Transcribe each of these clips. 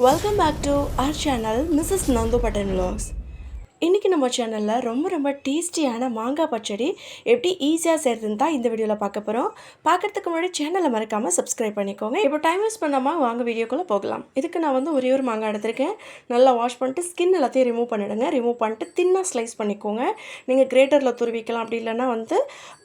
Welcome back to our channel Mrs. Nandu Patan Vlogs. இன்றைக்கி நம்ம சேனலில் ரொம்ப ரொம்ப டேஸ்டியான மாங்காய் பச்சடி எப்படி ஈஸியாக செய்கிறதுன்னு தான் இந்த வீடியோவில் பார்க்க போகிறோம் பார்க்குறதுக்கு முன்னாடி சேனலை மறக்காமல் சப்ஸ்கிரைப் பண்ணிக்கோங்க. இப்போ டைம் வேஸ்ட் பண்ணாமல் வாங்க வீடியோக்குள்ளே போகலாம். இதுக்கு நான் வந்து ஒரே ஒரு மாங்காய் எடுத்திருக்கேன். நல்லா வாஷ் பண்ணிட்டு ஸ்கின் எல்லாத்தையும் ரிமூவ் பண்ணிவிடுங்க ரிமூவ் பண்ணிட்டு தின்னாக ஸ்லைஸ் பண்ணிக்கோங்க. நீங்கள் கிரேட்டரில் துருவிக்கலாம். அப்படி இல்லைன்னா வந்து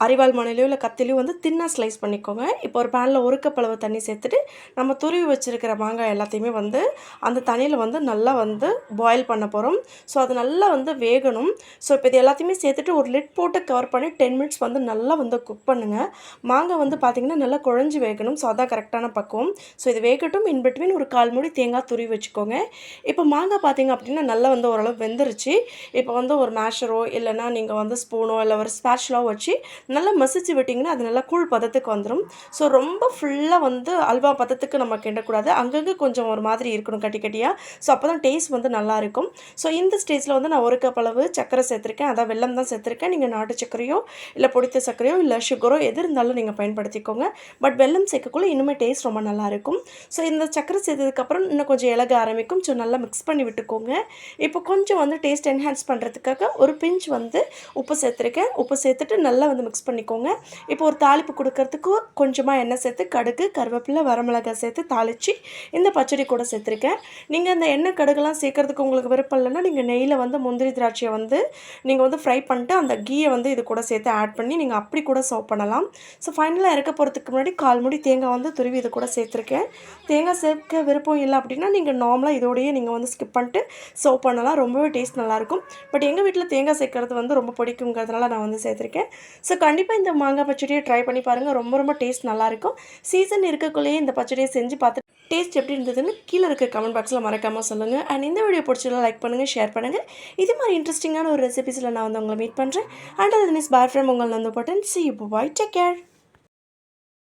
அரிவாள் மணிலையோ இல்லை கத்திலையோ வந்து தின்னாக ஸ்லைஸ் பண்ணிக்கோங்க. இப்போ ஒரு பேனில் ஒரு கப் அளவு தண்ணி சேர்த்துட்டு நம்ம துருவி வச்சுருக்கிற மாங்காய் எல்லாத்தையுமே வந்து அந்த தண்ணியில் வந்து நல்லா வந்து பாயில் பண்ண போகிறோம் ஸோ அது நல்லா வந்து வேகணும். ஸோ இப்போ இது எல்லாத்தையுமே சேர்த்துட்டு ஒரு லிட் போட்டு கவர் பண்ணி டென் மினிட்ஸ் வந்து நல்லா வந்து குக் பண்ணுங்கள் மாங்காய் வந்து பார்த்திங்கன்னா நல்லா குழஞ்சி வேகணும். ஸோ அதான் கரெக்டான பக்குவம். ஸோ இது வேகட்டும். இன் பிட்வீன் ஒரு கால் மூடி தேங்காய் துருவி வச்சுக்கோங்க. இப்போ மாங்காய் பார்த்தீங்க அப்படின்னா நல்லா வந்து ஓரளவு வெந்துருச்சு. இப்போ வந்து ஒரு மேஷரோ இல்லைன்னா நீங்கள் வந்து ஸ்பூனோ இல்லை ஒரு ஸ்பேட்ச்லோ வச்சு நல்லா மசிச்சு விட்டிங்கன்னா அது நல்லா கூழ் பதத்துக்கு வந்துடும் ஸோ ரொம்ப ஃபுல்லாக வந்து அல்வா பதத்துக்கு நம்ம கிண்டக்கூடாது. அங்கங்கே கொஞ்சம் ஒரு மாதிரி இருக்கணும் கட்டி கட்டியாக ஸோ அப்போ தான் டேஸ்ட் வந்து நல்லாயிருக்கும் ஸோ இந்த ஸ்டேஜில் வந்து நான் ஒரு கப் அளவு சர்க்கரை சேர்த்துருக்கேன். அதான் வெல்லம் தான் சேர்த்துருக்கேன். நீங்கள் நாட்டு சர்க்கரையோ இல்லை பொடித்த சர்க்கரையோ இல்லை சுகரோ எது இருந்தாலும் நீங்கள் பயன்படுத்திக்கோங்க. பட் வெல்லம் சேர்க்கக்குள்ள இன்னுமே டேஸ்ட் ரொம்ப நல்லாயிருக்கும் ஸோ இந்த சர்க்கரை சேர்த்ததுக்கப்புறம் இன்னும் கொஞ்சம் இலக ஆரம்பிக்கும். ஸோ நல்லா மிக்ஸ் பண்ணி விட்டுக்கோங்க. இப்போ கொஞ்சம் வந்து டேஸ்ட் என்ஹான்ஸ் பண்ணுறதுக்காக ஒரு பிஞ்ச் வந்து உப்பு சேர்த்துருக்கேன். உப்பு சேர்த்துட்டு நல்லா வந்து மிக்ஸ் பண்ணிக்கோங்க. இப்போ ஒரு தாளிப்பு கொடுக்கறதுக்கு கொஞ்சமாக எண்ணெய் சேர்த்து கடுகு கருவேப்பிலை வரமிளகாய் சேர்த்து தாளித்து இந்த பச்சடி கூட சேர்த்துருக்கேன். நீங்கள் அந்த எண்ணெய் கடுகுலாம் சேர்க்கறதுக்கு உங்களுக்கு விருப்பம் இல்லைன்னா நீங்கள் நெய்யில் வந்து முந்திரி திராட்சையை வந்து நீங்கள் வந்து ஃப்ரை பண்ணிட்டு அந்த கீயை வந்து இது கூட சேர்த்து ஆட் பண்ணி நீங்கள் அப்படி கூட சர்வ் பண்ணலாம். ஸோ ஃபைனலாக இறக்க போகிறதுக்கு முன்னாடி கால் முடி தேங்காய் வந்து துருவி இது கூட சேர்த்துருக்கேன். தேங்காய் சேர்க்க விருப்பம் இல்லை அப்படின்னா நீங்கள் நார்மலாக இதோடையே நீங்கள் வந்து ஸ்கிப் பண்ணிட்டு சர்வ் பண்ணலாம். ரொம்பவே டேஸ்ட் நல்லாயிருக்கும் பட் எங்கள் வீட்டில் தேங்காய் சேர்க்கறது வந்து ரொம்ப பிடிக்குங்கிறதுனால நான் வந்து சேர்த்துருக்கேன். ஸோ கண்டிப்பாக இந்த மாங்காய் பச்சடியை ட்ரை பண்ணி பாருங்கள் ரொம்ப ரொம்ப டேஸ்ட் நல்லாயிருக்கும் சீசன் இருக்கக்குள்ளேயே இந்த பச்சடியை செஞ்சு பார்த்துட்டு டேஸ்ட் எப்படி இருந்ததுன்னு கீழே இருக்க கமெண்ட் பாக்ஸில் மறக்காமல் சொல்லுங்கள் அண்ட் இந்த வீடியோ பிடிச்சதெல்லாம் லைக் பண்ணுங்கள் ஷேர் பண்ணுங்கள் இது மாதிரி இன்ட்ரெஸ்டிங்கான ஒரு ரெசிபிஸில் நான் வந்து உங்களை மீட் பண்ணுறேன் அண்ட் அது மிஸ் பாய் ஃப்ரம் உங்கள் வந்து button see you bye take care